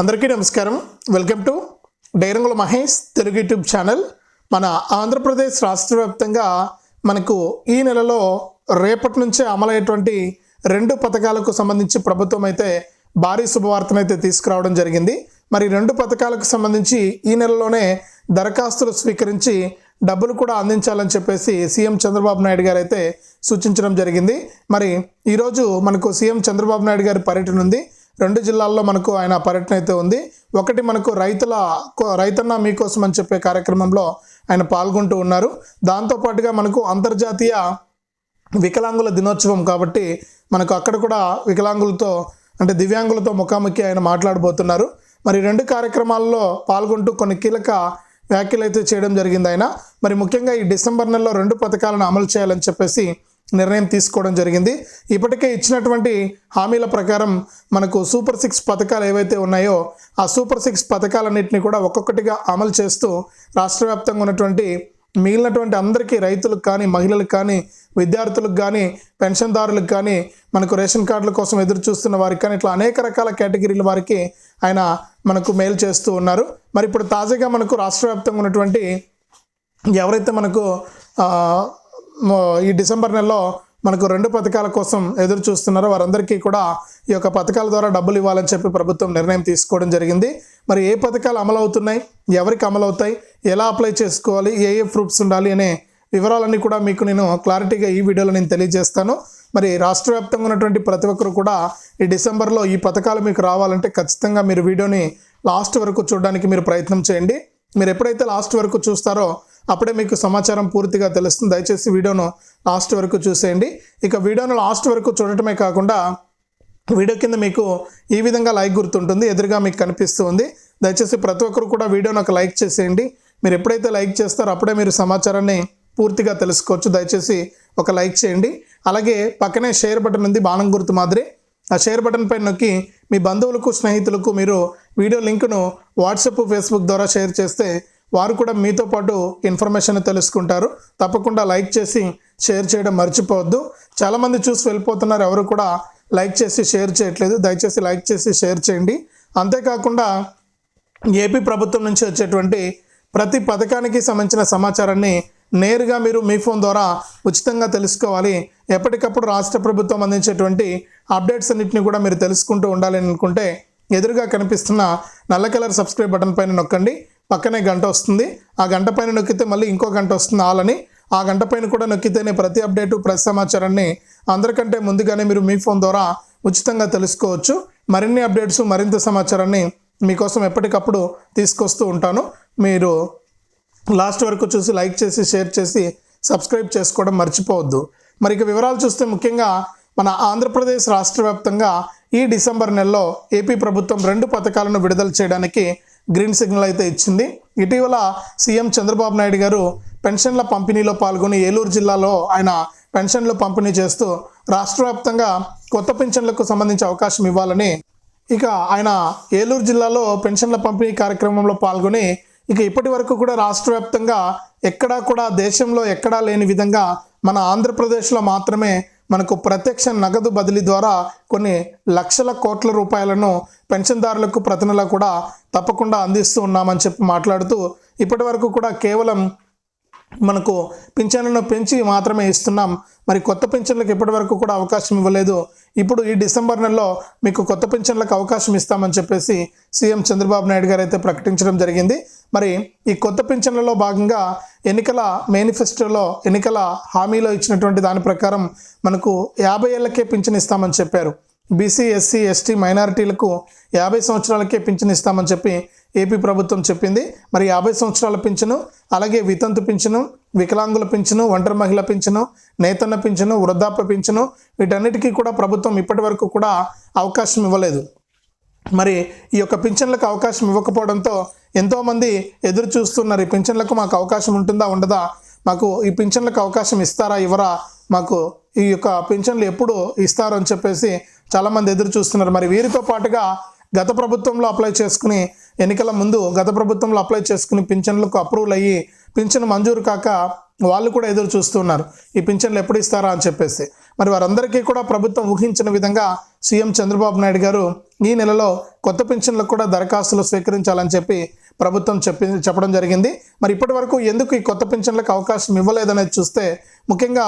అందరికీ నమస్కారం. Welcome to డైరంగుల మహేష్ తెలుగు యూట్యూబ్ ఛానల్. మన ఆంధ్రప్రదేశ్ రాష్ట్ర వ్యాప్తంగా మనకు ఈ నెలలో రేపటి నుంచే అమలయ్యేటువంటి రెండు పథకాలకు సంబంధించి ప్రభుత్వం అయితే భారీ శుభవార్తను అయితే తీసుకురావడం జరిగింది. మరి రెండు పథకాలకు సంబంధించి ఈ నెలలోనే దరఖాస్తులు స్వీకరించి డబ్బులు కూడా అందించాలని చెప్పేసి సీఎం చంద్రబాబు నాయుడు గారు అయితే సూచించడం జరిగింది. మరి ఈరోజు మనకు సీఎం చంద్రబాబు నాయుడు గారి పర్యటన ఉంది. రెండు జిల్లాల్లో మనకు ఆయన పర్యటన అయితే ఉంది. ఒకటి మనకు రైతుల కో- రైతన్న మీకోసం అని చెప్పే కార్యక్రమంలో ఆయన పాల్గొంటూ ఉన్నారు. దాంతోపాటుగా మనకు అంతర్జాతీయ వికలాంగుల దినోత్సవం కాబట్టి మనకు అక్కడ కూడా వికలాంగులతో అంటే దివ్యాంగులతో ముఖాముఖి ఆయన మాట్లాడబోతున్నారు. మరి రెండు కార్యక్రమాల్లో పాల్గొంటూ కొన్ని కీలక వ్యాఖ్యలు అయితే చేయడం జరిగింది ఆయన. మరి ముఖ్యంగా ఈ డిసెంబర్ నెలలో రెండు పథకాలను అమలు చేయాలని చెప్పేసి నిర్ణయం తీసుకోవడం జరిగింది. ఇప్పటికే ఇచ్చినటువంటి హామీల ప్రకారం మనకు సూపర్ సిక్స్ పథకాలు ఏవైతే ఉన్నాయో ఆ సూపర్ సిక్స్ పథకాలన్నింటినీ కూడా ఒక్కొక్కటిగా అమలు చేస్తూ రాష్ట్ర వ్యాప్తంగా ఉన్నటువంటి మిగిలినటువంటి అందరికీ రైతులకు కానీ మహిళలకు కానీ విద్యార్థులకు కానీ పెన్షన్దారులకు కానీ మనకు రేషన్ కార్డుల కోసం ఎదురు చూస్తున్న వారికి కానీ ఇట్లా అనేక రకాల కేటగిరీల వారికి ఆయన మనకు మేలు చేస్తూ ఉన్నారు. మరి ఇప్పుడు తాజాగా మనకు రాష్ట్ర వ్యాప్తంగా ఉన్నటువంటి ఎవరైతే మనకు ఈ డిసెంబర్ నెలలో మనకు రెండు పథకాల కోసం ఎదురు చూస్తున్నారో. వారందరికీ కూడా ఈ యొక్క పథకాల ద్వారా డబ్బులు ఇవ్వాలని చెప్పి ప్రభుత్వం నిర్ణయం తీసుకోవడం జరిగింది. మరి ఏ పథకాలు అమలు అవుతున్నాయి ఎవరికి అమలు అవుతాయి ఎలా అప్లై చేసుకోవాలి? ఏ ఏ ప్రూఫ్స్ ఉండాలి అనే వివరాలన్నీ కూడా మీకు నేను క్లారిటీగా ఈ వీడియోలో నేను తెలియజేస్తాను. మరి రాష్ట్ర వ్యాప్తంగా ఉన్నటువంటి ప్రతి ఒక్కరు కూడా ఈ డిసెంబర్లో ఈ పథకాలు మీకు రావాలంటే ఖచ్చితంగా మీరు వీడియోని లాస్ట్ వరకు చూడడానికి మీరు ప్రయత్నం చేయండి. మీరు ఎప్పుడైతే లాస్ట్ వరకు చూస్తారో అప్పుడే మీకు సమాచారం పూర్తిగా తెలుస్తుంది. దయచేసి వీడియోను లాస్ట్ వరకు చూసేయండి. ఇక వీడియోను లాస్ట్ వరకు చూడటమే కాకుండా వీడియో కింద మీకు ఈ విధంగా లైక్ గుర్తుంటుంది. ఎదురుగా మీకు కనిపిస్తూ ఉంది. దయచేసి ప్రతి ఒక్కరు కూడా వీడియోను ఒక లైక్ చేసేయండి. మీరు ఎప్పుడైతే లైక్ చేస్తారో అప్పుడే మీరు సమాచారాన్ని పూర్తిగా తెలుసుకోవచ్చు. దయచేసి ఒక లైక్ చేయండి. అలాగే పక్కనే షేర్ బటన్ ఉంది బాణం గుర్తు మాదిరి. ఆ షేర్ బటన్ పైన నొక్కి మీ బంధువులకు స్నేహితులకు మీరు వీడియో లింక్ను వాట్సాప్ ఫేస్బుక్ ద్వారా షేర్ చేస్తే వారు కూడా మీతో పాటు ఇన్ఫర్మేషన్ తెలుసుకుంటారు. తప్పకుండా లైక్ చేసి షేర్ చేయడం మర్చిపోవద్దు. చాలామంది చూసి వెళ్ళిపోతున్నారు. ఎవరు కూడా లైక్ చేసి షేర్ చేయట్లేదు. దయచేసి లైక్ చేసి షేర్ చేయండి. అంతేకాకుండా ఏపీ ప్రభుత్వం నుంచి వచ్చేటువంటి ప్రతి పథకానికి సంబంధించిన సమాచారాన్ని నేరుగా మీరు మీ ఫోన్ ద్వారా ఉచితంగా తెలుసుకోవాలి. ఎప్పటికప్పుడు రాష్ట్ర ప్రభుత్వం అందించేటువంటి అప్డేట్స్ అన్నింటినీ కూడా మీరు తెలుసుకుంటూ ఉండాలి అనుకుంటే ఎదురుగా కనిపిస్తున్న నల్ల కలర్ సబ్స్క్రైబ్ బటన్ పైన నొక్కండి. పక్కనే గంట వస్తుంది. ఆ గంట పైన నొక్కితే మళ్ళీ ఇంకో గంట వస్తుంది ఆలని ఆ గంట పైన కూడా నొక్కితేనే ప్రతి అప్డేటు ప్రతి సమాచారాన్ని అందరికంటే ముందుగానే మీరు మీ ఫోన్ ద్వారా ఉచితంగా తెలుసుకోవచ్చు. మరిన్ని అప్డేట్స్ మరింత సమాచారాన్ని మీకోసం ఎప్పటికప్పుడు తీసుకొస్తూ ఉంటాను. మీరు లాస్ట్ వరకు చూసి లైక్ చేసి షేర్ చేసి సబ్స్క్రైబ్ చేసుకోవడం మర్చిపోవద్దు. మరి ఇక వివరాలు చూస్తే ముఖ్యంగా మన ఆంధ్రప్రదేశ్ రాష్ట్ర వ్యాప్తంగా ఈ డిసెంబర్ నెలలో ఏపీ ప్రభుత్వం రెండు పథకాలను విడుదల చేయడానికి గ్రీన్ సిగ్నల్ అయితే ఇచ్చింది. ఇటీవల సీఎం చంద్రబాబు నాయుడు గారు పెన్షన్ల పంపిణీలో పాల్గొని ఏలూరు జిల్లాలో ఆయన పెన్షన్లు పంపిణీ చేస్తూ రాష్ట్ర వ్యాప్తంగా కొత్త పెన్షన్లకు సంబంధించి అవకాశం ఇవ్వాలని ఇక ఆయన ఏలూరు జిల్లాలో పెన్షన్ల పంపిణీ కార్యక్రమంలో పాల్గొని ఇక ఇప్పటి వరకు కూడా రాష్ట్ర వ్యాప్తంగా ఎక్కడా కూడా దేశంలో ఎక్కడా లేని విధంగా మన ఆంధ్రప్రదేశ్లో మాత్రమే మనకు ప్రత్యక్ష నగదు బదిలీ ద్వారా కొన్ని లక్షల కోట్ల రూపాయలను పెన్షన్దారులకు ప్రతి నెల కూడా తప్పకుండా అందిస్తూ ఉన్నామని చెప్పి మాట్లాడుతూ ఇప్పటి వరకు కూడా కేవలం మనకు పింఛన్లను పెంచి మాత్రమే ఇస్తున్నాం. మరి కొత్త పింఛన్లకు ఇప్పటి వరకు కూడా అవకాశం ఇవ్వలేదు. ఇప్పుడు ఈ డిసెంబర్ నెలలో మీకు కొత్త పింఛన్లకు అవకాశం ఇస్తామని చెప్పేసి సీఎం చంద్రబాబు నాయుడు గారు అయితే ప్రకటించడం జరిగింది. మరి ఈ కొత్త పింఛన్లలో భాగంగా ఎన్నికల మేనిఫెస్టోలో ఎన్నికల హామీలో ఇచ్చినటువంటి దాని ప్రకారం మనకు యాభై ఏళ్ళకే పింఛన్ ఇస్తామని చెప్పారు. బీసీ ఎస్సీ ఎస్టీ మైనారిటీలకు యాభై సంవత్సరాలకే పింఛన్ ఇస్తామని చెప్పి ఏపీ ప్రభుత్వం చెప్పింది. మరి యాభై సంవత్సరాల పింఛను అలాగే వితంతు పింఛను వికలాంగుల పింఛను ఒంటరి మహిళ పింఛను నేతన్న పింఛను వృద్ధాప్య పింఛను వీటన్నిటికీ కూడా ప్రభుత్వం ఇప్పటి వరకు కూడా అవకాశం ఇవ్వలేదు. మరి ఈ యొక్క పింఛన్లకు అవకాశం ఇవ్వకపోవడంతో ఎంతోమంది ఎదురు చూస్తున్నారు. ఈ పింఛన్లకు మాకు అవకాశం ఉంటుందా ఉండదా? మాకు ఈ పింఛన్లకు అవకాశం ఇస్తారా ఇవ్వరా? మాకు ఈ యొక్క పింఛన్లు ఎప్పుడు ఇస్తారు అని చెప్పేసి చాలామంది ఎదురు చూస్తున్నారు. మరి వీరితో పాటుగా గత ప్రభుత్వంలో అప్లై చేసుకుని ఎన్నికల ముందు గత ప్రభుత్వంలో అప్లై చేసుకుని పింఛన్లకు అప్రూవల్ అయ్యి పింఛన్ మంజూరు కాక వాళ్ళు కూడా ఎదురు చూస్తున్నారు ఈ పింఛన్లు ఎప్పుడు ఇస్తారా అని చెప్పేసి. మరి వారందరికీ కూడా ప్రభుత్వం ఊహించిన విధంగా సీఎం చంద్రబాబు నాయుడు గారు ఈ నెలలో కొత్త పింఛన్లకు కూడా దరఖాస్తులు స్వీకరించాలని చెప్పి ప్రభుత్వం చెప్పి చెప్పడం జరిగింది. మరి ఇప్పటి వరకు ఎందుకు ఈ కొత్త పింఛన్లకు అవకాశం ఇవ్వలేదనేది చూస్తే ముఖ్యంగా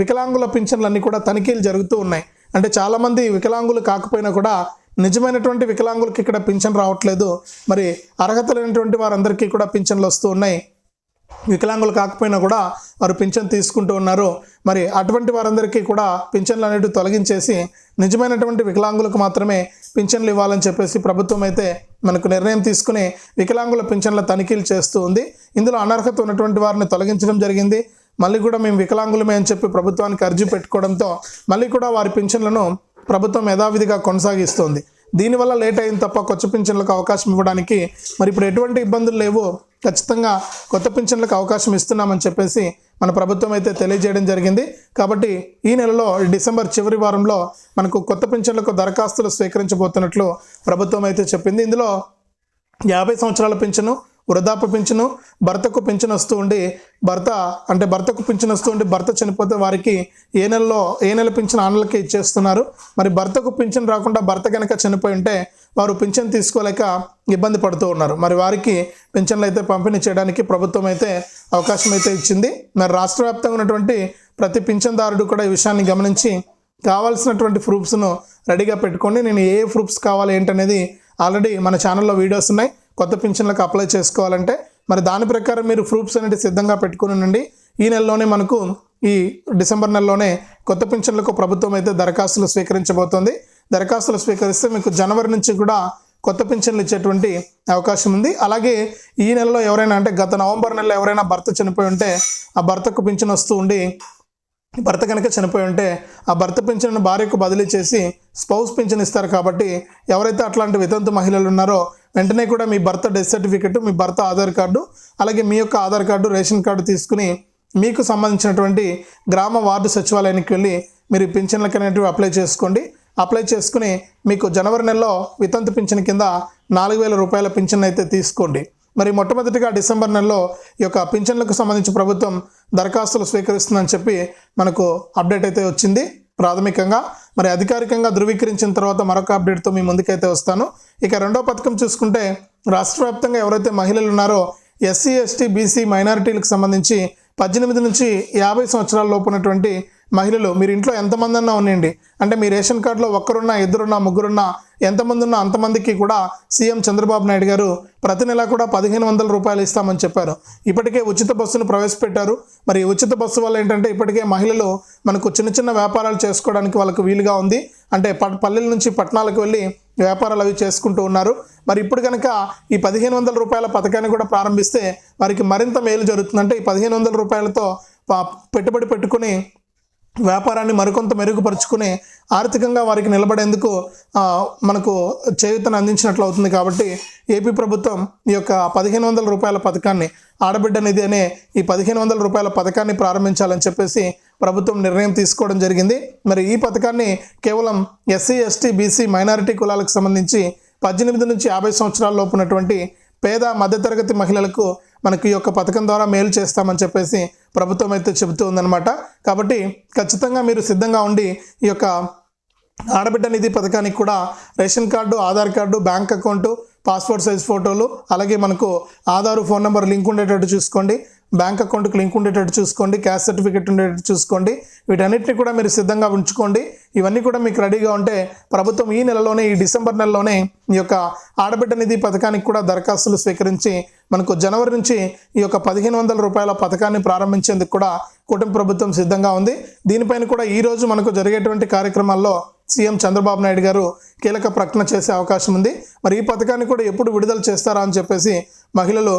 వికలాంగుల పింఛన్లన్నీ కూడా తనిఖీలు జరుగుతూ ఉన్నాయి. అంటే చాలామంది వికలాంగులు కాకపోయినా కూడా నిజమైనటువంటి వికలాంగులకి ఇక్కడ పింఛన్ రావట్లేదు. మరి అర్హత లేనటువంటి వారందరికీ కూడా పింఛన్లు వస్తూ ఉన్నాయి. వికలాంగులు కాకపోయినా కూడా వారు పింఛన్ తీసుకుంటూ ఉన్నారు. మరి అటువంటి వారందరికీ కూడా పింఛన్లు అనేవి తొలగించేసి నిజమైనటువంటి వికలాంగులకు మాత్రమే పింఛన్లు ఇవ్వాలని చెప్పేసి ప్రభుత్వం అయితే మనకు నిర్ణయం తీసుకుని వికలాంగుల పింఛన్ల తనిఖీలు చేస్తూ ఉంది. ఇందులో అనర్హత ఉన్నటువంటి వారిని తొలగించడం జరిగింది. మళ్ళీ కూడా మేము వికలాంగులమే అని చెప్పి ప్రభుత్వానికి అర్జీ పెట్టుకోవడంతో మళ్ళీ కూడా వారి పింఛన్లను ప్రభుత్వం యథావిధిగా కొనసాగిస్తోంది. దీనివల్ల లేట్ అయింది తప్ప కొత్త పింఛన్లకు అవకాశం ఇవ్వడానికి మరి ఇప్పుడు ఎటువంటి ఇబ్బందులు లేవు. ఖచ్చితంగా కొత్త పింఛన్లకు అవకాశం ఇస్తున్నామని చెప్పేసి మన ప్రభుత్వం అయితే తెలియజేయడం జరిగింది. కాబట్టి ఈ నెలలో డిసెంబర్ చివరి వారంలో మనకు కొత్త పింఛన్లకు దరఖాస్తులు స్వీకరించబోతున్నట్లు ప్రభుత్వం అయితే చెప్పింది. ఇందులో యాభై సంవత్సరాల పింఛను వృద్ధాప్య పింఛను భర్తకు పింఛను వస్తూ ఉండి భర్త అంటే భర్తకు పింఛను వస్తూ ఉండి భర్త చనిపోతే వారికి ఏ నెలలో ఏ నెల పింఛను ఆ ఇచ్చేస్తున్నారు. మరి భర్తకు పింఛను రాకుండా భర్త కనుక చనిపోయి ఉంటే వారు పింఛన్ తీసుకోలేక ఇబ్బంది పడుతూ ఉన్నారు. మరి వారికి పింఛన్లు అయితే పంపిణీ చేయడానికి ప్రభుత్వం అయితే అవకాశం అయితే ఇచ్చింది. మరి రాష్ట్ర వ్యాప్తంగా ఉన్నటువంటి ప్రతి పింఛన్దారుడు కూడా ఈ విషయాన్ని గమనించి కావాల్సినటువంటి ప్రూఫ్స్ను రెడీగా పెట్టుకోండి. నేను ఏ ప్రూఫ్స్ కావాలి ఏంటనేది ఆల్రెడీ మన ఛానల్లో వీడియోస్ ఉన్నాయి. కొత్త పింఛన్లకు అప్లై చేసుకోవాలంటే మరి దాని ప్రకారం మీరు ప్రూఫ్స్ అనేది సిద్ధంగా పెట్టుకుని ఉండండి. ఈ నెలలోనే మనకు ఈ డిసెంబర్ నెలలోనే కొత్త పింఛన్లకు ప్రభుత్వం అయితే దరఖాస్తులు స్వీకరించబోతోంది. దరఖాస్తులు స్వీకరిస్తే మీకు జనవరి నుంచి కూడా కొత్త పింఛన్లు ఇచ్చేటువంటి అవకాశం ఉంది. అలాగే ఈ నెలలో ఎవరైనా అంటే గత నవంబర్ నెలలో ఎవరైనా భర్త చనిపోయి ఉంటే ఆ భర్తకు పింఛన్ వస్తూ ఉండి భర్త కనుక చనిపోయి ఉంటే ఆ భర్త పింఛన్ను భార్యకు బదిలీ చేసి స్పౌస్ పింఛన్ ఇస్తారు కాబట్టి ఎవరైతే అట్లాంటి వితంతు మహిళలు ఉన్నారో వెంటనే కూడా మీ భర్త డెత్ సర్టిఫికెట్ మీ భర్త ఆధార్ కార్డు అలాగే మీ యొక్క ఆధార్ కార్డు రేషన్ కార్డు తీసుకుని మీకు సంబంధించినటువంటి గ్రామ వార్డు సచివాలయానికి వెళ్ళి మీరు పింఛన్లకు అనేటివి అప్లై చేసుకోండి. అప్లై చేసుకుని మీకు జనవరి నెలలో వితంతు పింఛన్ కింద నాలుగు వేల రూపాయల పింఛన్ అయితే తీసుకోండి. మరి మొట్టమొదటిగా డిసెంబర్ నెలలో ఈ యొక్క పింఛన్లకు సంబంధించి ప్రభుత్వం దరఖాస్తులు స్వీకరిస్తుందని చెప్పి మనకు అప్డేట్ అయితే వచ్చింది. ప్రాథమికంగా మరి అధికారికంగా ధృవీకరించిన తర్వాత మరొక అప్డేట్తో మీ ముందుకైతే వస్తాను. ఇక రెండో పథకం చూసుకుంటే రాష్ట్ర వ్యాప్తంగా ఎవరైతే మహిళలు ఉన్నారో ఎస్సీ ఎస్టీ బీసీ మైనారిటీలకు సంబంధించి పద్దెనిమిది నుంచి యాభై సంవత్సరాల లోపు ఉన్నటువంటి మహిళలు మీరు ఇంట్లో ఎంతమంది అన్నా ఉండండి. అంటే మీ రేషన్ కార్డులో ఒక్కరున్నా ఇద్దరున్నా ముగ్గురున్నా ఎంతమంది ఉన్నా అంతమందికి కూడా సీఎం చంద్రబాబు నాయుడు గారు ప్రతి నెల కూడా పదిహేను వందల రూపాయలు ఇస్తామని చెప్పారు. ఇప్పటికే ఉచిత బస్సును ప్రవేశపెట్టారు. మరి ఉచిత బస్సు వల్ల ఏంటంటే ఇప్పటికే మహిళలు మనకు చిన్న చిన్న వ్యాపారాలు చేసుకోవడానికి వాళ్ళకు వీలుగా ఉంది. అంటే ప పల్లెల నుంచి పట్టణాలకు వెళ్ళి వ్యాపారాలు అవి చేసుకుంటూ ఉన్నారు. మరి ఇప్పుడు కనుక ఈ పదిహేను వందల రూపాయల పథకాన్ని కూడా ప్రారంభిస్తే వారికి మరింత మేలు జరుగుతుంది అంటే ఈ పదిహేను వందల రూపాయలతో పెట్టుబడి పెట్టుకుని వ్యాపారాన్ని మరికొంత మెరుగుపరుచుకుని ఆర్థికంగా వారికి నిలబడేందుకు మనకు చేయూతను అందించినట్లు అవుతుంది కాబట్టి ఏపీ ప్రభుత్వం ఈ యొక్క పదిహేను వందల రూపాయల పథకాన్ని ఆడబిడ్డ నిధి అనే ఈ పదిహేను వందల రూపాయల పథకాన్ని ప్రారంభించాలని చెప్పేసి ప్రభుత్వం నిర్ణయం తీసుకోవడం జరిగింది. మరి ఈ పథకాన్ని కేవలం ఎస్సీ ఎస్టీ బీసీ మైనారిటీ కులాలకు సంబంధించి పద్దెనిమిది నుంచి యాభై సంవత్సరాల లోపు ఉన్నటువంటి పేద మధ్యతరగతి మహిళలకు మనకి ఈ యొక్క పథకం ద్వారా మేలు చేస్తామని చెప్పేసి ప్రభుత్వం అయితే చెబుతూ ఉందన్నమాట. కాబట్టి ఖచ్చితంగా మీరు సిద్ధంగా ఉండి ఈ యొక్క ఆడబిడ్డ నిధి పథకానికి కూడా ration card Aadhaar card bank account passport size ఫోటోలు అలాగే మనకు ఆధార్ ఫోన్ నెంబర్ లింక్ ఉండేటట్టు చూసుకోండి. బ్యాంక్ అకౌంట్కి లింక్ ఉండేటట్టు చూసుకోండి క్యాష్ సర్టిఫికేట్ ఉండేటట్టు చూసుకోండి. వీటన్నిటిని కూడా మీరు సిద్ధంగా ఉంచుకోండి. ఇవన్నీ కూడా మీకు రెడీగా ఉంటే ప్రభుత్వం ఈ నెలలోనే ఈ డిసెంబర్ నెలలోనే ఈ యొక్క ఆడబిడ్డ నిధి పథకానికి కూడా దరఖాస్తులు స్వీకరించి మనకు జనవరి నుంచి ఈ యొక్క పదిహేను వందల రూపాయల పథకాన్ని ప్రారంభించేందుకు కూడా కుటుంబ ప్రభుత్వం సిద్ధంగా ఉంది. దీనిపైన కూడా ఈరోజు మనకు జరిగేటువంటి కార్యక్రమాల్లో సీఎం చంద్రబాబు నాయుడు గారు కీలక ప్రకటన చేసే అవకాశం ఉంది. మరి ఈ పథకాన్ని కూడా ఎప్పుడు విడుదల చేస్తారా అని చెప్పేసి మహిళలు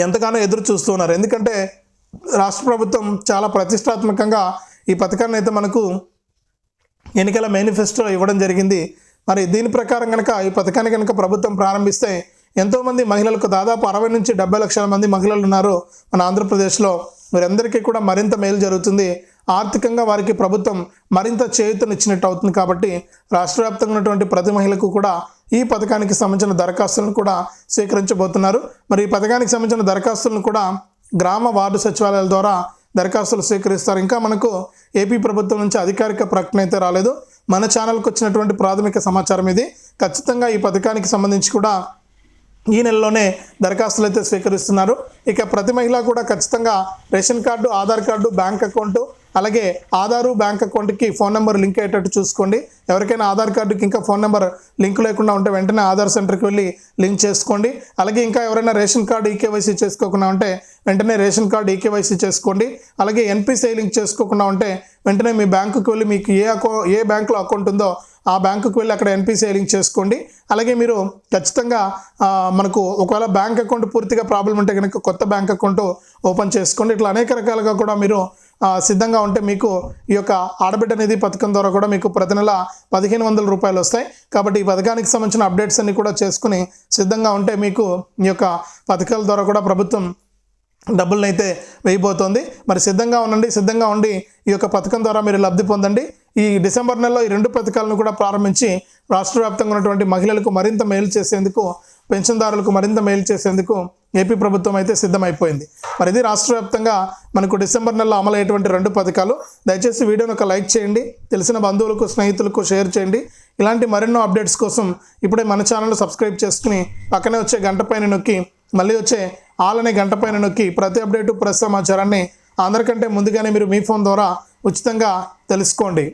ఎంతగానో ఎదురు చూస్తున్నారు ఎందుకంటే రాష్ట్ర ప్రభుత్వం చాలా ప్రతిష్టాత్మకంగా ఈ పథకాన్ని అయితే మనకు ఎన్నికల మేనిఫెస్టో ఇవ్వడం జరిగింది. మరి దీని ప్రకారం కనుక ఈ పథకాన్ని కనుక ప్రభుత్వం ప్రారంభిస్తే ఎంతోమంది మహిళలకు దాదాపు అరవై నుంచి డెబ్బై లక్షల మంది మహిళలు ఉన్నారు మన ఆంధ్రప్రదేశ్లో. వీరందరికీ కూడా మరింత మేలు జరుగుతుంది. ఆర్థికంగా వారికి ప్రభుత్వం మరింత చేయూతనిచ్చినట్టు అవుతుంది కాబట్టి రాష్ట్ర వ్యాప్తంగా ఉన్నటువంటి ప్రతి మహిళకు కూడా ఈ పథకానికి సంబంధించిన దరఖాస్తులను కూడా స్వీకరించబోతున్నారు. మరి ఈ పథకానికి సంబంధించిన దరఖాస్తులను కూడా గ్రామ వార్డు సచివాలయాల ద్వారా దరఖాస్తులు స్వీకరిస్తారు. ఇంకా మనకు ఏపీ ప్రభుత్వం నుంచి అధికారిక ప్రకటన అయితే రాలేదు. మన ఛానల్కి వచ్చినటువంటి ప్రాథమిక సమాచారం ఇది. ఖచ్చితంగా ఈ పథకానికి సంబంధించి కూడా ఈ నెలలోనే దరఖాస్తులు అయితే స్వీకరిస్తున్నారు. ఇక ప్రతి మహిళ కూడా ఖచ్చితంగా ration card Aadhaar card bank account అలాగే ఆధారు బ్యాంక్ అకౌంట్కి ఫోన్ నెంబర్ లింక్ అయ్యేటట్టు చూసుకోండి. ఎవరికైనా ఆధార్ కార్డుకి ఇంకా ఫోన్ నెంబర్ లింక్ లేకుండా ఉంటే వెంటనే ఆధార్ సెంటర్కి వెళ్ళి లింక్ చేసుకోండి. అలాగే ఇంకా ఎవరైనా రేషన్ కార్డు ఈకేవైసీ చేసుకోకుండా ఉంటే వెంటనే రేషన్ కార్డు ఈకేవైసీ చేసుకోండి. అలాగే ఎన్పిసిఐ లింక్ చేసుకోకుండా ఉంటే వెంటనే మీ బ్యాంకుకి వెళ్ళి మీకు ఏ అకౌ ఏ బ్యాంకులో అకౌంట్ ఉందో ఆ బ్యాంకుకి వెళ్ళి అక్కడ ఎన్పిసిఐ లింక్ చేసుకోండి. అలాగే మీరు ఖచ్చితంగా మనకు ఒకవేళ బ్యాంక్ అకౌంట్ పూర్తిగా ప్రాబ్లం ఉంటే కనుక కొత్త బ్యాంక్ అకౌంట్ ఓపెన్ చేసుకోండి. ఇట్లా అనేక రకాలుగా కూడా మీరు సిద్ధంగా ఉంటే మీకు ఈ యొక్క ఆడబిడ్డ నిధి పథకం ద్వారా కూడా మీకు ప్రతి నెల పదిహేను వందల రూపాయలు వస్తాయి. కాబట్టి ఈ పథకానికి సంబంధించిన అప్డేట్స్ అన్ని కూడా చేసుకుని సిద్ధంగా ఉంటే మీకు ఈ యొక్క పథకాల ద్వారా కూడా ప్రభుత్వం డబ్బులను అయితే వేయబోతోంది. మరి సిద్ధంగా ఉండండి సిద్ధంగా ఉండి ఈ యొక్క పథకం ద్వారా మీరు లబ్ధి పొందండి. ఈ డిసెంబర్ నెలలో ఈ రెండు పథకాలను కూడా ప్రారంభించి రాష్ట్ర వ్యాప్తంగా ఉన్నటువంటి మహిళలకు మరింత మేలు చేసేందుకు పెన్షన్దారులకు మరింత మేలు చేసేందుకు ఏపీ ప్రభుత్వం అయితే సిద్ధమైపోయింది. మరి ఇది రాష్ట్ర వ్యాప్తంగా మనకు డిసెంబర్ నెలలో అమలయ్యేటువంటి రెండు పథకాలు. దయచేసి వీడియోని ఒక లైక్ చేయండి తెలిసిన బంధువులకు స్నేహితులకు షేర్ చేయండి. ఇలాంటి మరెన్నో అప్డేట్స్ కోసం ఇప్పుడే మన ఛానల్ సబ్స్క్రైబ్ చేసుకుని పక్కనే వచ్చే గంట పైన నొక్కి మళ్ళీ వచ్చే ఆలనే గంట పైన నొక్కి ప్రతి అప్డేటు ప్రతి సమాచారాన్ని అందరికంటే ముందుగానే మీరు మీ ఫోన్ ద్వారా ఉచితంగా తెలుసుకోండి.